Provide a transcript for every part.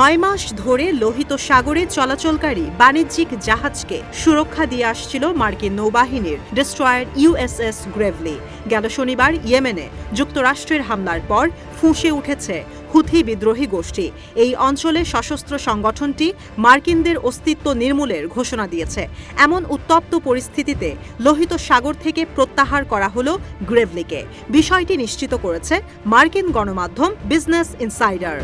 নয় মাস ধরে লোহিত সাগরে চলাচলকারী বাণিজ্যিক জাহাজকে সুরক্ষা দিয়ে আসছিল মার্কিন নৌবাহিনীর ডেস্ট্রয়ার ইউএসএস গ্রেভলি। গেল শনিবার ইয়েমেনে যুক্তরাষ্ট্রের হামলার পর ফুঁসে উঠেছে হুথি বিদ্রোহী গোষ্ঠী। এই অঞ্চলে সশস্ত্র সংগঠনটি মার্কিনদের অস্তিত্ব নির্মূলের ঘোষণা দিয়েছে। এমন উত্তপ্ত পরিস্থিতিতে লোহিত সাগর থেকে প্রত্যাহার করা হলো গ্রেভলিকে। বিষয়টি নিশ্চিত করেছে মার্কিন গণমাধ্যম বিজনেস ইনসাইডার।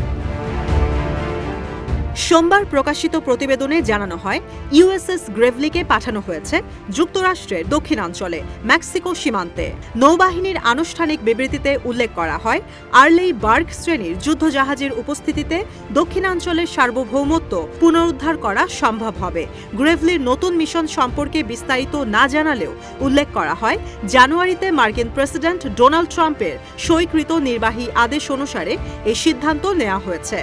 সোমবার প্রকাশিত প্রতিবেদনে জানানো হয়, ইউএসএস গ্রেভলিকে পাঠানো হয়েছে যুক্তরাষ্ট্রের দক্ষিণাঞ্চলে, মেক্সিকো সীমান্তে। নৌবাহিনীর আনুষ্ঠানিক বিবৃতিতে উল্লেখ করা হয় আর্লেই বার্গ শ্রেণির যুদ্ধজাহাজের উপস্থিতিতে দক্ষিণাঞ্চলের সার্বভৌমত্ব পুনরুদ্ধার করা সম্ভব হবে। গ্রেভলির নতুন মিশন সম্পর্কে বিস্তারিত না জানালেও উল্লেখ করা হয়, জানুয়ারিতে মার্কিন প্রেসিডেন্ট ডোনাল্ড ট্রাম্পের সইকৃত নির্বাহী আদেশ অনুসারে এই সিদ্ধান্ত নেওয়া হয়েছে।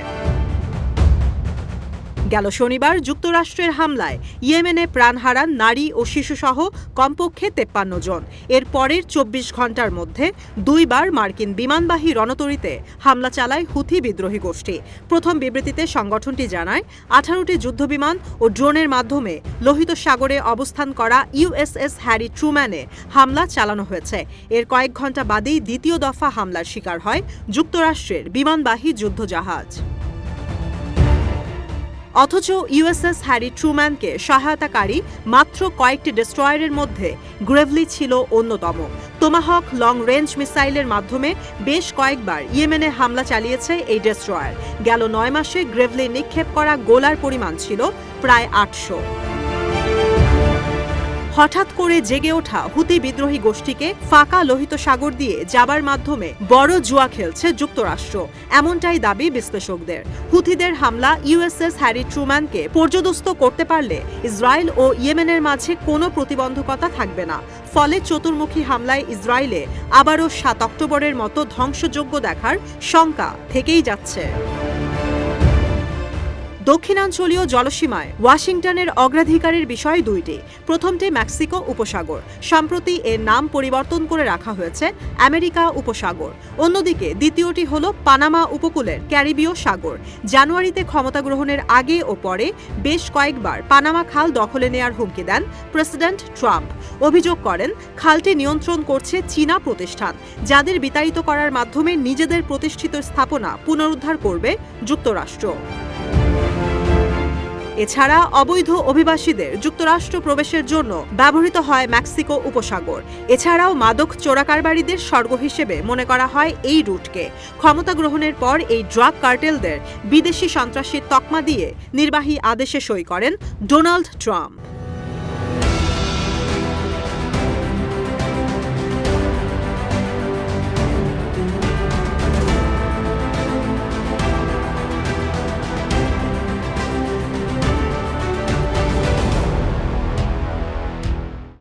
গেল শনিবার যুক্তরাষ্ট্রের হামলায় ইয়েমেনে প্রাণ হারান নারী ও শিশুসহ কমপক্ষে তেপ্পান্ন জন। এর পরের চব্বিশ ঘণ্টার মধ্যে দুইবার মার্কিন বিমানবাহী রণতরীতে হামলা চালায় হুথি বিদ্রোহী গোষ্ঠী। প্রথম বিবৃতিতে সংগঠনটি জানায়, আঠারোটি যুদ্ধবিমান ও ড্রোনের মাধ্যমে লোহিত সাগরে অবস্থান করা ইউএসএস হ্যারি ট্রুম্যানে হামলা চালানো হয়েছে। এর কয়েক ঘণ্টা বাদেই দ্বিতীয় দফা হামলার শিকার হয় যুক্তরাষ্ট্রের বিমানবাহী যুদ্ধজাহাজ। অথচ ইউএসএস হ্যারি ট্রুম্যানকে সহায়তাকারী মাত্র কয়েকটি ডেস্ট্রয়ারের মধ্যে গ্রেভলি ছিল অন্যতম। তোমাহক লং রেঞ্জ মিসাইলের মাধ্যমে বেশ কয়েকবার ইয়েমেনে হামলা চালিয়েছে এই ডেস্ট্রয়ার। গেল নয় মাসে গ্রেভলি নিক্ষেপ করা গোলার পরিমাণ ছিল প্রায় আটশো। হঠাৎ করে জেগে ওঠা হুতি বিদ্রোহী গোষ্ঠীকে ফাঁকা লোহিত সাগর দিয়ে যাবার মাধ্যমে বড় জুয়া খেলছে যুক্তরাষ্ট্র। এমনটাই দাবি বিশ্লেষকদের। হুথিদের হামলা ইউএসএস হ্যারি ট্রুম্যানকে পর্যদস্ত করতে পারলে ইসরায়েল ও ইয়েমেনের মাঝে কোনো প্রতিবন্ধকতা থাকবে না। ফলে চতুর্মুখী হামলায় ইসরায়েলে আবারও সাত অক্টোবরের মতো ধ্বংসযোগ্য দেখার শঙ্কা থেকেই যাচ্ছে। দক্ষিণাঞ্চলীয় জলসীমায় ওয়াশিংটনের অগ্রাধিকারের বিষয় দুইটি। প্রথমটি মেক্সিকো উপসাগর। সম্প্রতি এর নাম পরিবর্তন করে রাখা হয়েছে আমেরিকা উপসাগর। অন্যদিকে দ্বিতীয়টি হল পানামা উপকূলের ক্যারিবীয় সাগর। জানুয়ারিতে ক্ষমতা গ্রহণের আগে ও পরে বেশ কয়েকবার পানামা খাল দখলে নেয়ার হুমকি দেন প্রেসিডেন্ট ট্রাম্প। অভিযোগ করেন, খালটি নিয়ন্ত্রণ করছে চীনা প্রতিষ্ঠান, যাদের বিতাড়িত করার মাধ্যমে নিজেদের প্রতিষ্ঠিত স্থাপনা পুনরুদ্ধার করবে যুক্তরাষ্ট্র। এছাড়া অবৈধ অভিবাসীদের যুক্তরাষ্ট্র প্রবেশের জন্য ব্যবহৃত হয় মেক্সিকো উপসাগর। এছাড়াও মাদক চোরাকারবারীদের স্বর্গ হিসেবে মনে করা হয় এই রুটকে। ক্ষমতা গ্রহণের পর এই ড্রাগ কার্টেলদের বিদেশি সন্ত্রাসীর তকমা দিয়ে নির্বাহী আদেশে সই করেন ডোনাল্ড ট্রাম্প।